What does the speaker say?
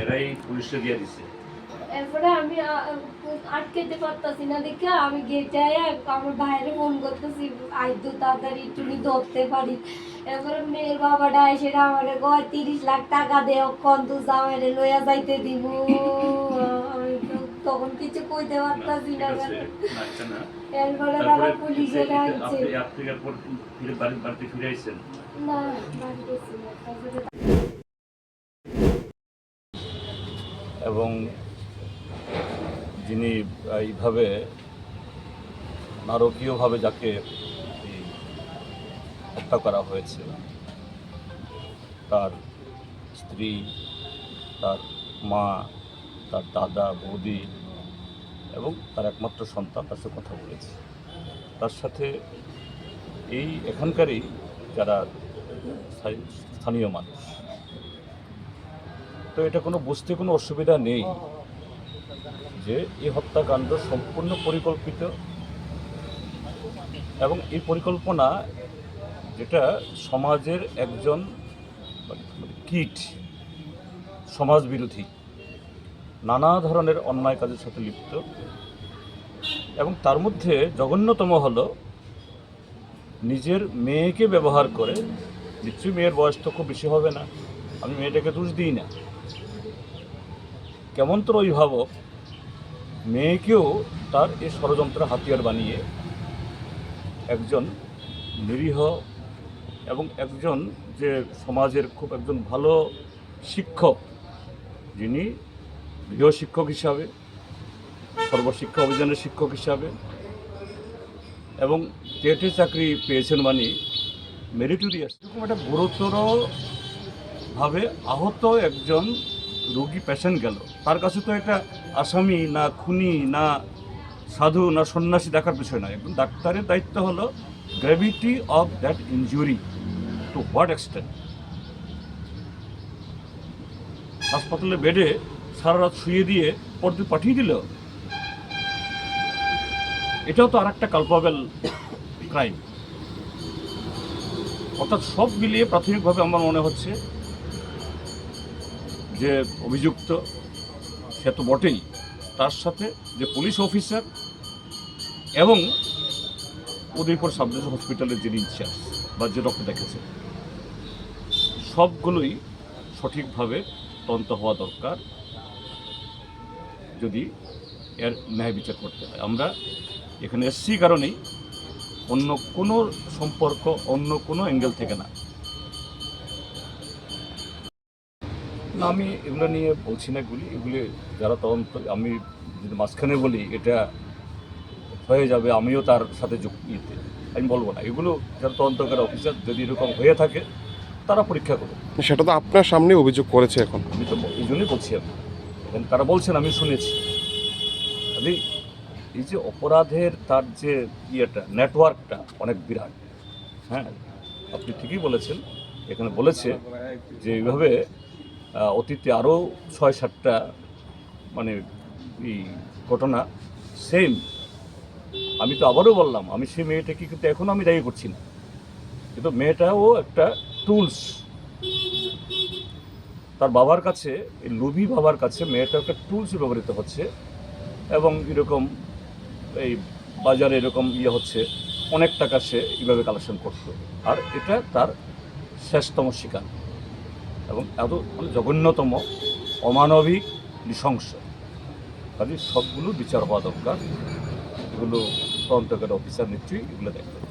এরাই পুলিশে দিয়ে দিছে। এরপরে আমি আ- আটকাইতে পারতাছি না দেখে আমি গেটে আমার বাইরে ফোন করতেছি আইদু তাড়াতাড়ি একটু ধরতে পারি। এরপরে মেয়ের বাবাটা এসে আমার কয় তিরিশ লাখ টাকা দে অক্ষণ তু জামাইরে লইয়া যাইতে দিব আমি তো তখন কিছু কইতে পারতাছি না আছে না, আচ্ছা এরপরে তারপরে পুলিশে ডাকছে আপনি বাড়িতে ফিরে আইছেন। না বাড়ি যিনি এইভাবে নারকীয়ভাবে যাকে হত্যা করা হয়েছে, তার স্ত্রী, তার মা, তার দাদা, বৌদি এবং তার একমাত্র সন্তান তার সাথে কথা বলেছে। তার সাথে এই এখানকারই যারা স্থানীয় মানুষ তো এটা কোনো বুঝতে কোনো অসুবিধা নেই যে এই হত্যাকাণ্ড সম্পূর্ণ পরিকল্পিত। এবং এই পরিকল্পনা যেটা সমাজের একজন কীট সমাজ বিরোধী নানা ধরনের অন্যায় কাজের সাথে লিপ্ত। এবং তার মধ্যে জঘন্যতম হলো নিজের মেয়েকে ব্যবহার করে নিশ্চয়ই মেয়ের বয়স তো খুব বেশি হবে না আমি মেয়েটাকে দোষ দিই না। কেমন তোর অভিভাবক মেয়েকেও তার এই ষড়যন্ত্র হাতিয়ার বানিয়ে একজন নিরীহ এবং একজন যে সমাজের খুব একজন ভালো শিক্ষক, যিনি গৃহ শিক্ষক হিসাবে, সর্বশিক্ষা অভিযানের শিক্ষক হিসাবে এবং টেটে চাকরি পেয়েছেন মানে মেরিটোরিয়াস। এরকম একটা গুরুতরভাবে আহত একজন রোগী পেশেন্ট গেল। তার কাছে তো একটা আসামি না খুনি না সাধু না সন্ন্যাসী দেখার বিষয় নয়। একজন ডাক্তারের দায়িত্ব হলো gravity of that injury to what extent হাসপাতালে বেডে সারা রাত শুয়ে দিয়ে পরদিন পাঠিয়ে দিল। এটাও তো আর একটা কালপাবেল ক্রাইম অর্থাৎ সব মিলিয়ে প্রাথমিকভাবে আমার মনে হচ্ছে যে অভিযুক্ত, সে তো বটেই। তার সাথে যে পুলিশ অফিসার এবং উদয়পুর সাবজেক্ট হসপিটালের যিনি ইনচার্জ বা যে ডক্টর দেখেছে, সবগুলোই সঠিকভাবে তদন্ত হওয়া দরকার যদি এর ন্যায় বিচার করতে হয়। আমরা এখানে এসছি কারণেই অন্য কোনো সম্পর্ক, অন্য কোনো অ্যাঙ্গেল থেকে না। না আমি এগুলো নিয়ে বলছি না এগুলি এগুলি যারা তদন্ত আমি যদি মাঝখানে বলি এটা হয়ে যাবে আমিও তার সাথে যুক্ত ইয়েতে আমি বলব না। এগুলো যারা তদন্তকারী অফিসার যদি এরকম হয়ে থাকে তারা পরীক্ষা করুন সেটা তো আপনার সামনে অভিযোগ করেছে এখন। আমি তো এই জন্যই বলছি আমি। এখন তারা বলছেন আমি শুনেছি। আমি এই যে অপরাধের তার যে ইয়েটা নেটওয়ার্কটা অনেক বিরাট। হ্যাঁ আপনি ঠিকই বলেছেন। এখানে বলেছে যে এইভাবে অতীতে আরও ছয়, সাতটা মানে এই ঘটনা সেম আমি তো আবারও বললাম, আমি সেই মেয়েটাকে কিন্তু এখনও আমি দায়ী করছি না। কিন্তু মেয়েটাও একটা টুলস তার বাবার কাছে, এই লোভী বাবার কাছে মেয়েটা একটা টুলস ব্যবহৃত হচ্ছে এবং এরকম এই বাজারে এরকম ইয়ে হচ্ছে, অনেক টাকা সে এইভাবে কালেকশন করতো। আর এটা তার শেষতম শিকার। এবং এত মানে জঘন্যতম, অমানবিক, নৃশংস। কাজে সবগুলো বিচার হওয়া দরকার। এগুলো তদন্তকারী অফিসার নিশ্চয়ই এগুলো দেখবে